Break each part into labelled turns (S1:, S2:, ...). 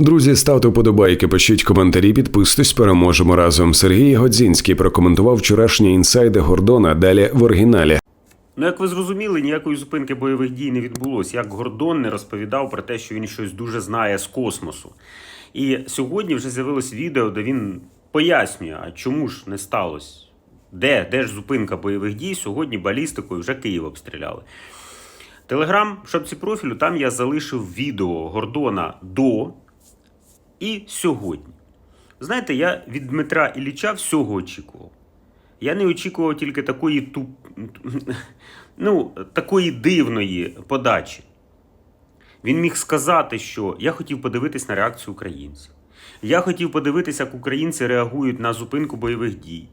S1: Друзі, ставте вподобайки, пишіть коментарі, підписуйтесь, переможемо разом. Сергій Годзінський прокоментував вчорашні інсайди Гордона. Далі в оригіналі.
S2: Ну, як ви зрозуміли, ніякої зупинки бойових дій не відбулося. Як Гордон не розповідав про те, що він щось дуже знає з космосу. І сьогодні вже з'явилось відео, де він пояснює, а чому ж не сталося? Де, де ж зупинка бойових дій? Сьогодні балістикою вже Київ обстріляли. Телеграм в шапці профілю, там я залишив відео Гордона до і сьогодні. Знаєте, я від Дмитра Ілліча всього очікував. Я не очікував тільки такої туп... ну, такої дивної подачі. Він міг сказати, що я хотів подивитись на реакцію українців. Я хотів подивитися, як українці реагують на зупинку бойових дій.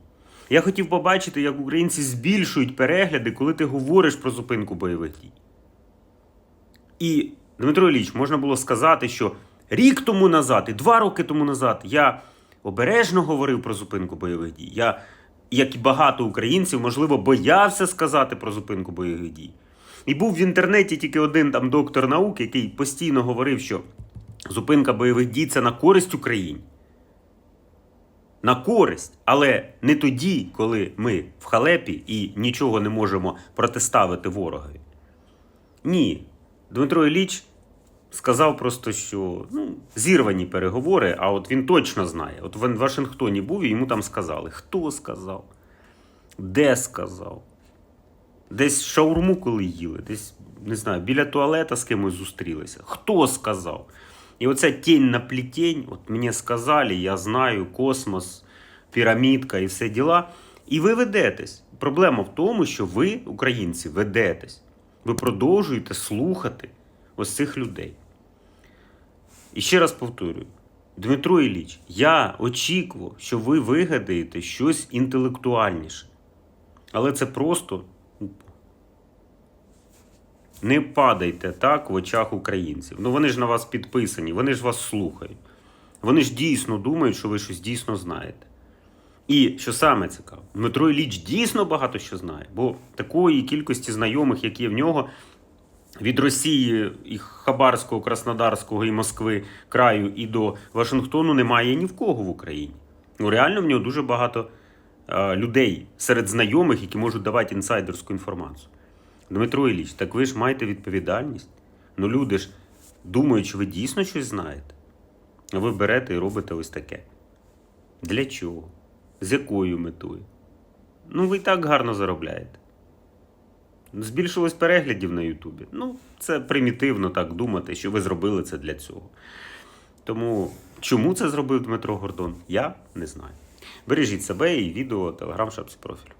S2: Я хотів побачити, як українці збільшують перегляди, коли ти говориш про зупинку бойових дій. І, Дмитро Ілліч, можна було сказати, що рік тому назад і два роки тому назад я обережно говорив про зупинку бойових дій. Я, як і багато українців, можливо, боявся сказати про зупинку бойових дій. І був в інтернеті тільки один там доктор наук, який постійно говорив, що зупинка бойових дій це на користь Україні. На користь, але не тоді, коли ми в халепі і нічого не можемо протиставити ворогові. Ні. Дмитро Ілліч сказав просто, що ну, зірвані переговори, а от він точно знає. От в Вашингтоні був і йому там сказали. Хто сказав? Де сказав? Десь шаурму коли їли, десь, не знаю, біля туалета з кимось зустрілися. Хто сказав? І оця тінь на плетень, от мені сказали, я знаю, космос, пірамідка і все діла. І ви ведетесь. Проблема в тому, що ви, українці, ведетесь. Ви продовжуєте слухати ось цих людей. І ще раз повторюю: Дмитро Ілліч, я очікував, що ви вигадаєте щось інтелектуальніше. Але це просто не падайте так в очах українців. Ну вони ж на вас підписані, вони ж вас слухають. Вони ж дійсно думають, що ви щось дійсно знаєте. І що саме цікаво, Дмитро Ілліч дійсно багато що знає, бо такої кількості знайомих, які є в нього від Росії, і Хабарського, Краснодарського і Москви краю і до Вашингтону немає ні в кого в Україні. Ну реально в нього дуже багато е, людей серед знайомих, які можуть давати інсайдерську інформацію. Дмитро Ілліч, так ви ж маєте відповідальність. Ну люди ж думають, що ви дійсно щось знаєте. А ви берете і робите ось таке. Для чого? З якою метою? Ну, ви і так гарно заробляєте. Збільшилось переглядів на Ютубі. Ну, це примітивно так думати, що ви зробили це для цього. Тому чому це зробив Дмитро Гордон, я не знаю. Бережіть себе і відео телеграм шапці профілю.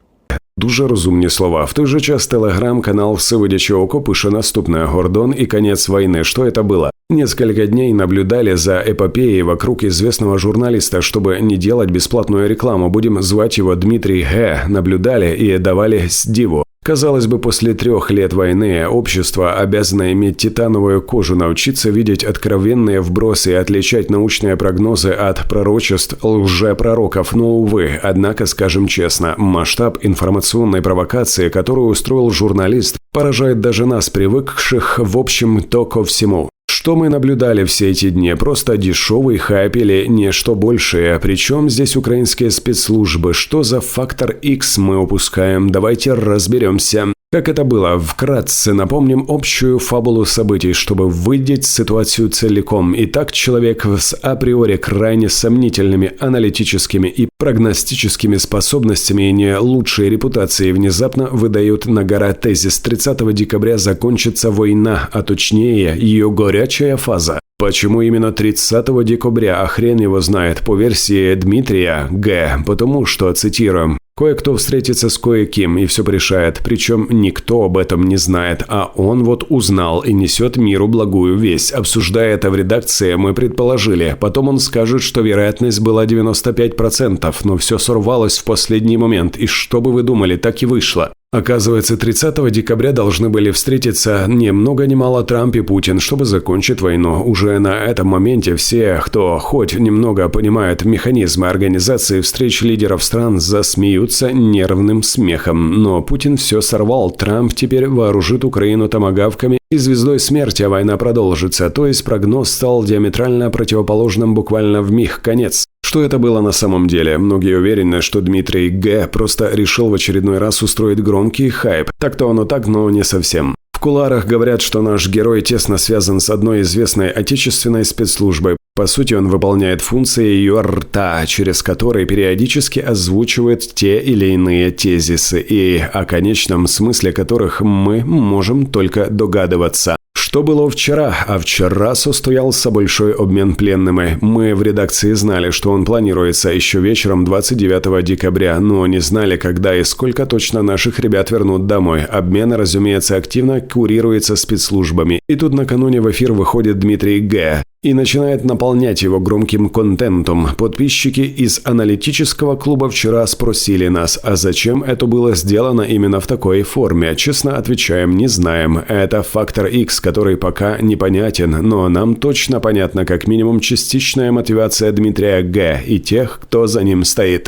S1: Дуже розумні слова. В той же час телеграм-канал «Всевидяче око» пише наступное «Гордон и конец войны». Что это было? Несколько дней наблюдали за эпопеей вокруг известного журналиста, чтобы не делать бесплатную рекламу. Будем звать его Дмитрий Г. Наблюдали и давали диву. Казалось бы, после трех лет войны общество обязано иметь титановую кожу, научиться видеть откровенные вбросы и отличать научные прогнозы от пророчеств лжепророков. Но, увы, однако, скажем честно, масштаб информационной провокации, которую устроил журналист, поражает даже нас, привыкших в общем то ко всему. Что мы наблюдали все эти дни? Просто дешевый хайп или нечто большее? Причем здесь украинские спецслужбы? Что за фактор X мы упускаем? Давайте разберемся. Как это было? Вкратце напомним общую фабулу событий, чтобы выделить ситуацию целиком. Итак, человек с априори крайне сомнительными аналитическими и прогностическими способностями и не лучшей репутацией внезапно выдает на гора тезис 30 декабря закончится война, а точнее ее горячая фаза. Почему именно 30 декабря, а хрен его знает, по версии Дмитрия Г. Потому что, цитируем, Кое-кто встретится с кое-кем и все решает, причем никто об этом не знает, а он вот узнал и несет миру благую весть. Обсуждая это в редакции, мы предположили. Потом он скажет, что вероятность была 95%, но все сорвалось в последний момент, и что бы вы думали, так и вышло. Оказывается, 30 декабря должны были встретиться ни много ни мало Трамп и Путин, чтобы закончить войну. Уже на этом моменте все, кто хоть немного понимает механизмы организации встреч лидеров стран, засмеются нервным смехом. Но Путин все сорвал. Трамп теперь вооружит Украину томогавками и звездой смерти, а война продолжится. То есть прогноз стал диаметрально противоположным буквально в миг конец. Что это было на самом деле? Многие уверены, что Дмитрий Г. просто решил в очередной раз устроить громкий хайп. Так-то оно так, но не совсем. В куларах говорят, что наш герой тесно связан с одной известной отечественной спецслужбой. По сути, он выполняет функции ее рта, через которые периодически озвучивает те или иные тезисы, и о конечном смысле которых мы можем только догадываться. Что было вчера? А вчера состоялся большой обмен пленными. Мы в редакции знали, что он планируется еще вечером 29 декабря, но не знали, когда и сколько точно наших ребят вернут домой. Обмен, разумеется, активно курируется спецслужбами. И тут накануне в эфир выходит Дмитрий Г и начинает наполнять его громким контентом. Подписчики из аналитического клуба вчера спросили нас, а зачем это было сделано именно в такой форме. Честно отвечаем, не знаем. Это фактор X, который пока непонятен, но нам точно понятна как минимум частичная мотивация Дмитрия Г. і тех, хто за ним стоїть.